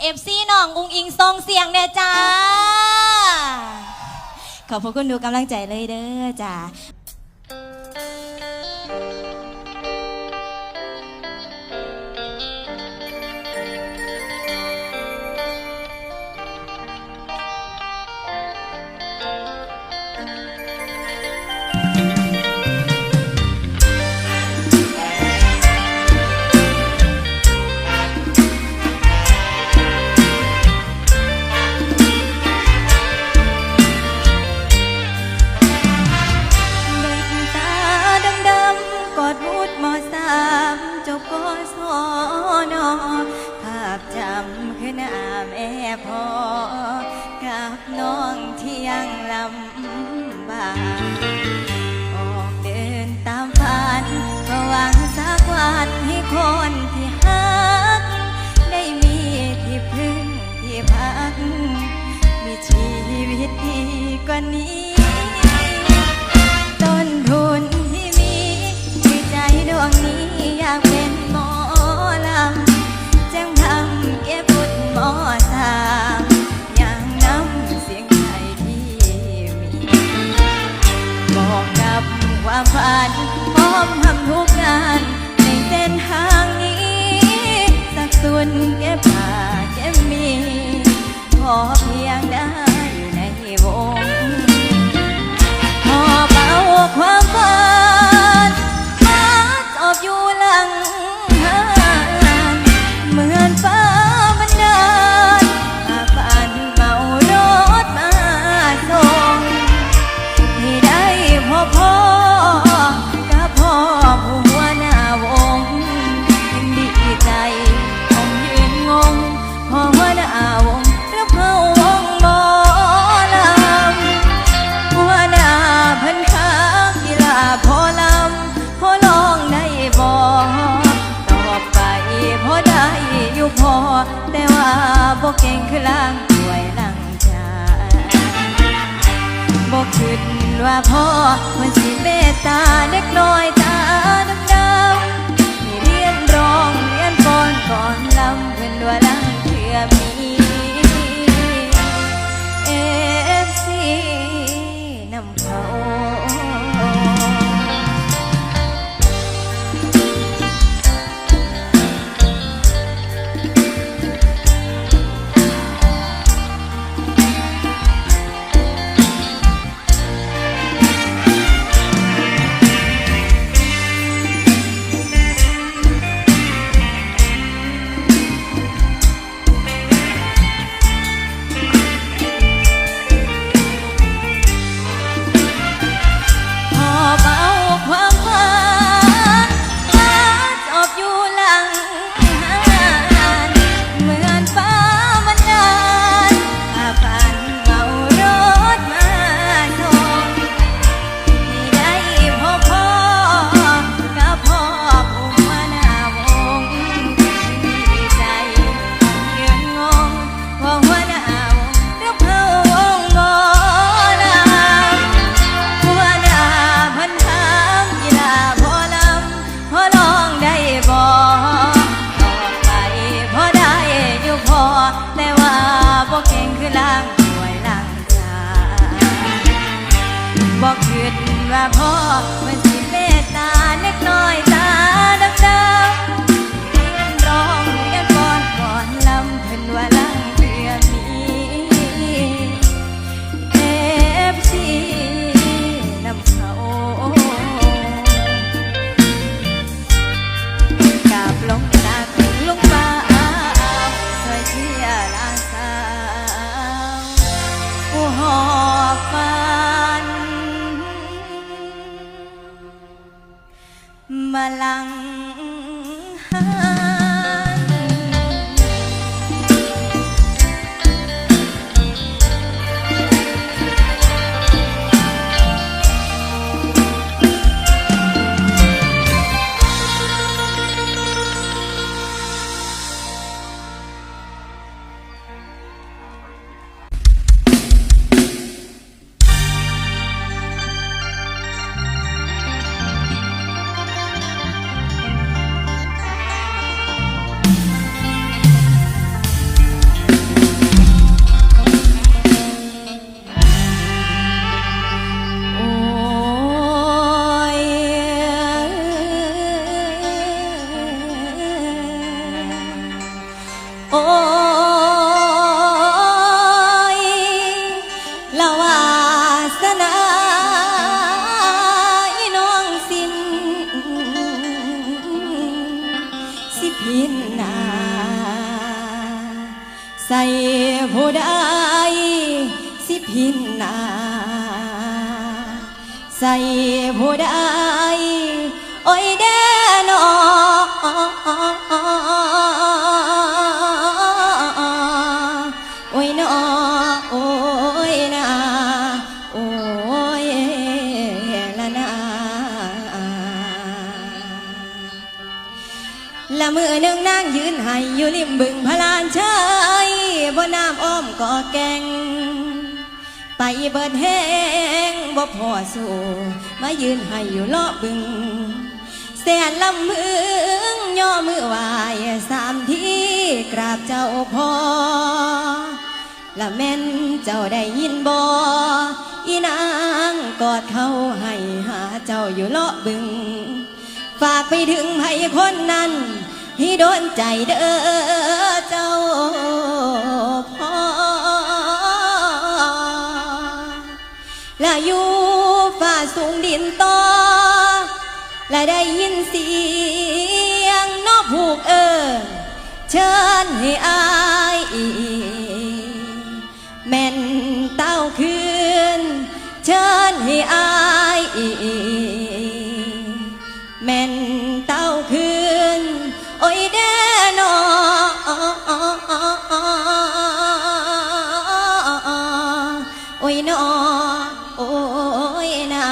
เอฟซีน้องอุงอิงทรงเสียงเนี่ยจ้า ขอบคุณดูกำลังใจเลยเด้อจ้า ภาพจำขึ้นอาแม่พ่อกับน้องที่ยังลำบากออกเดินตามฝันเพระหวังสักวันให้คนที่หัก ได้มีที่พึ่งที่พัก มีชีวิตดีกว่านี้ต้นทุนที่มีในใจดวงนี้ยากเป็น บอกเกิดว่าพ่อมันสิเมตตาเล็กน้อยตาดำๆ lang โอ้ยนาโอ้ยละนาละมือหนึ่งนางยืนให้อยู่ริมบึงพลานเชยบนน้ำอ้อมก่อแกงไปเบิดแห้งบ่พอสู่มายืนให้อยู่เลาะบึงแสนลำมืองย่อมือวายสามที่กราบเจ้าพ่อ ละแม่นเจ้าได้ยินบออีนางกอดเขาให้หาเจ้าอยู่เลาะบึง ฝากไปถึงไผคนนั้นที่โดนใจเด้อเจ้าพ่อและอยู่ฝ่าสูงดินต่อและได้ยินเสียงนกผูกเอิญเชิญให้อายอี เชิญให้อายแม่นเต้าคืน โอ้ยแด่นอโอ้ยนอโอ้ยนา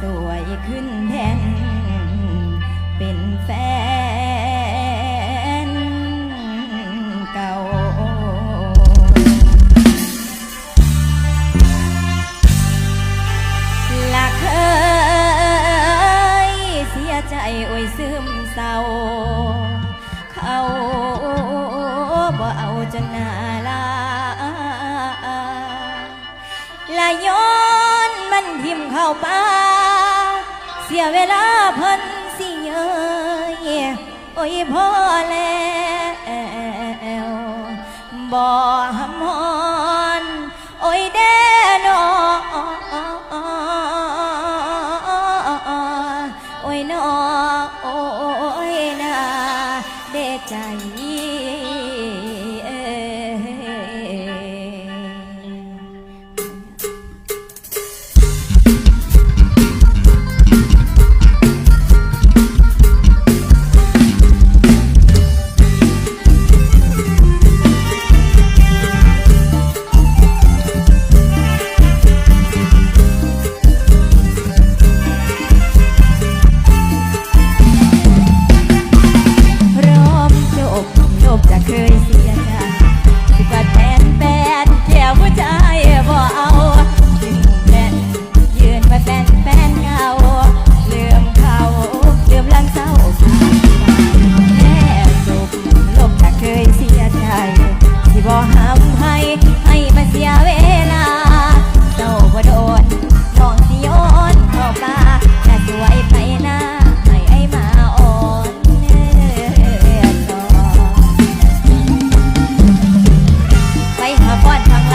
สวยขึ้นแทนเป็นแฟนเก่าลักเคยเสียใจโอ้ยซึมเศร้า เขาบ่เอาจนนาลาละย้อนมันทิมเข้าไป เสียเวลาเพิ่นสิเยยโอ้ยพ่อแล้วบ่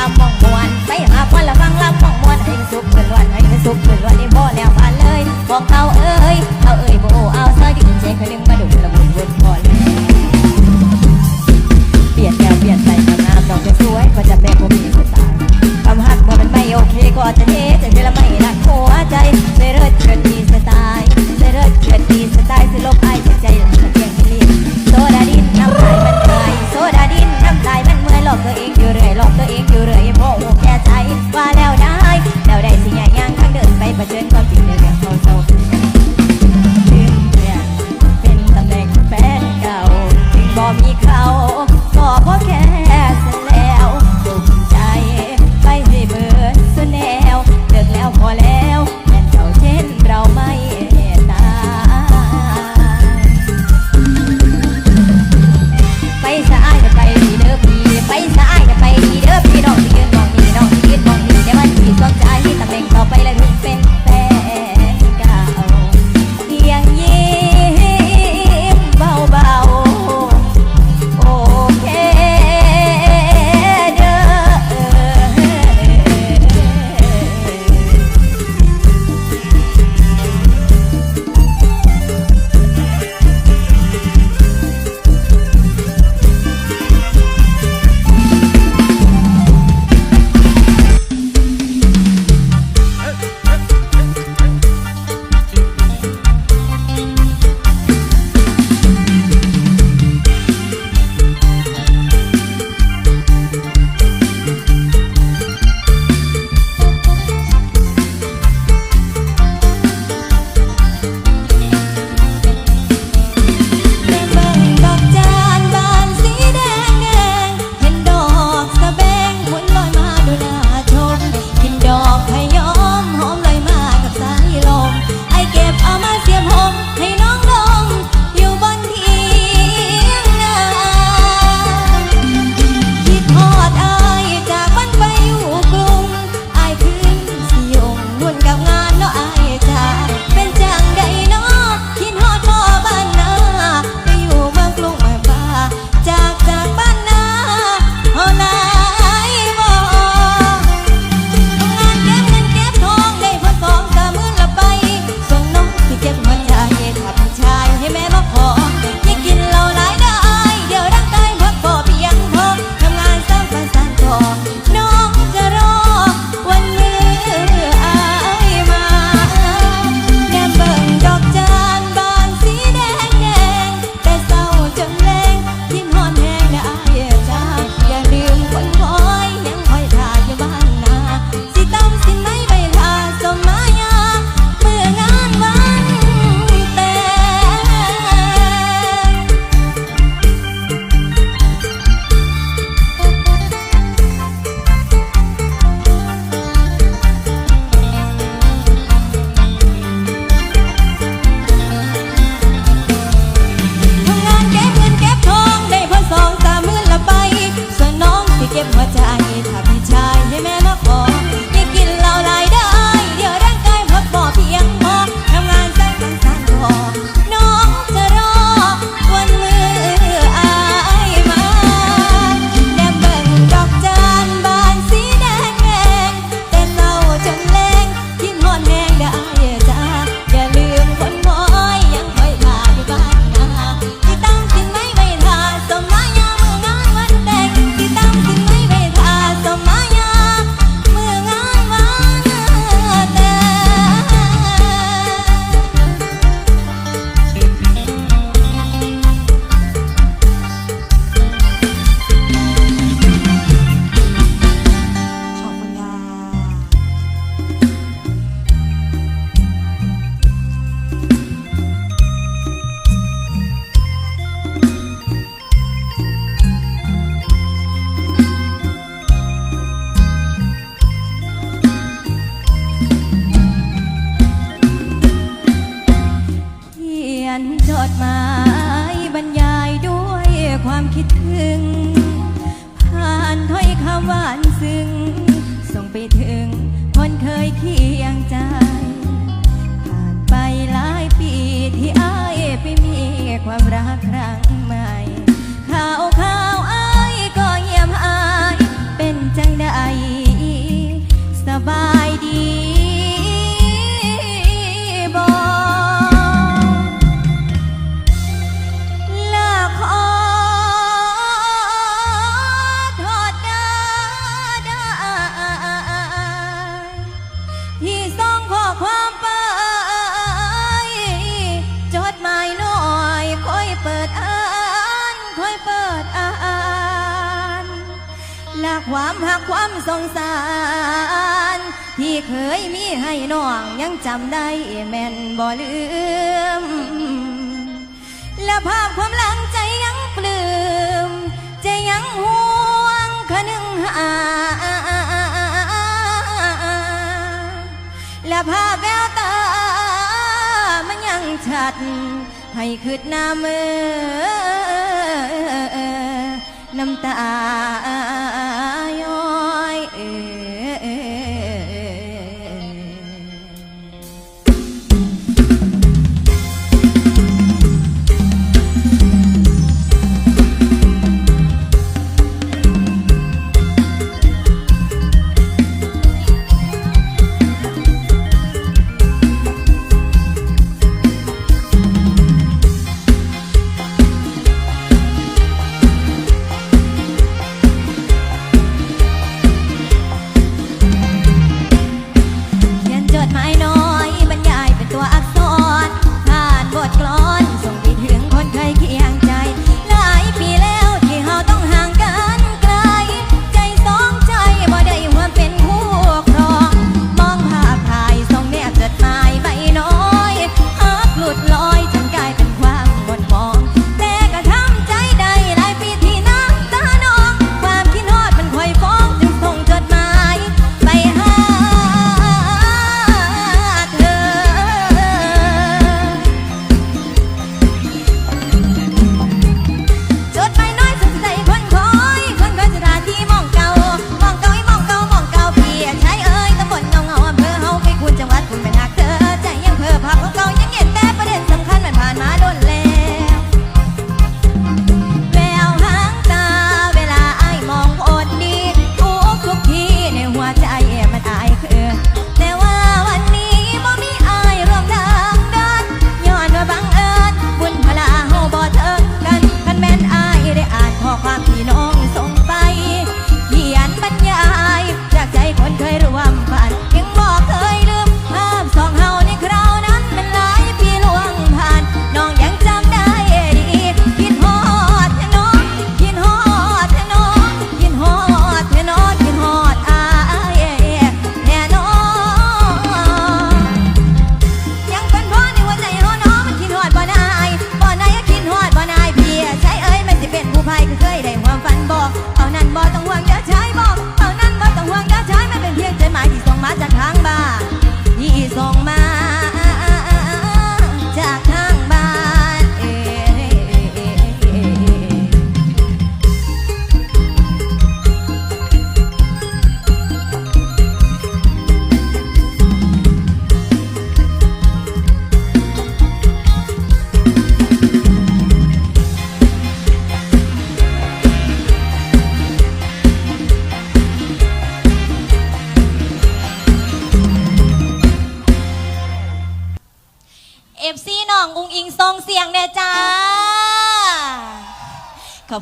บมองมวนไม่มาพอละฟังรับมองมวนให้มันสุขเปลือนล้วนให้มันสุขเปลือนล้วนนี่บ่แล้วบ้านเลยบอกเขาเอ้ยเขาเอ้ยโบเอาซอยดึงใจเขาดึงมาดูละมุนวนพอเลยเปลี่ยนแนวเปลี่ยนใจมางามดอกจะสวยก็จะแม่บ่มีผู้ตายคำหักว่ามันไม่โอเคก็อาจจะเทใจเวลาไม่รักหัวใจเสร็จเกิดดีสไตล์เสร็จเกิดดีสไตล์ ให้น้องยังจำได้แม่นบ่ลืม และภาพความหลังใจยังปลืม ใจยังห่วงคนึงหา และภาพแววตามันยังชัด ให้คืดหน้ามือน้ำตา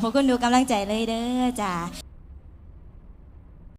ขอบคุณดูกำลังใจเลยเด้อจ้า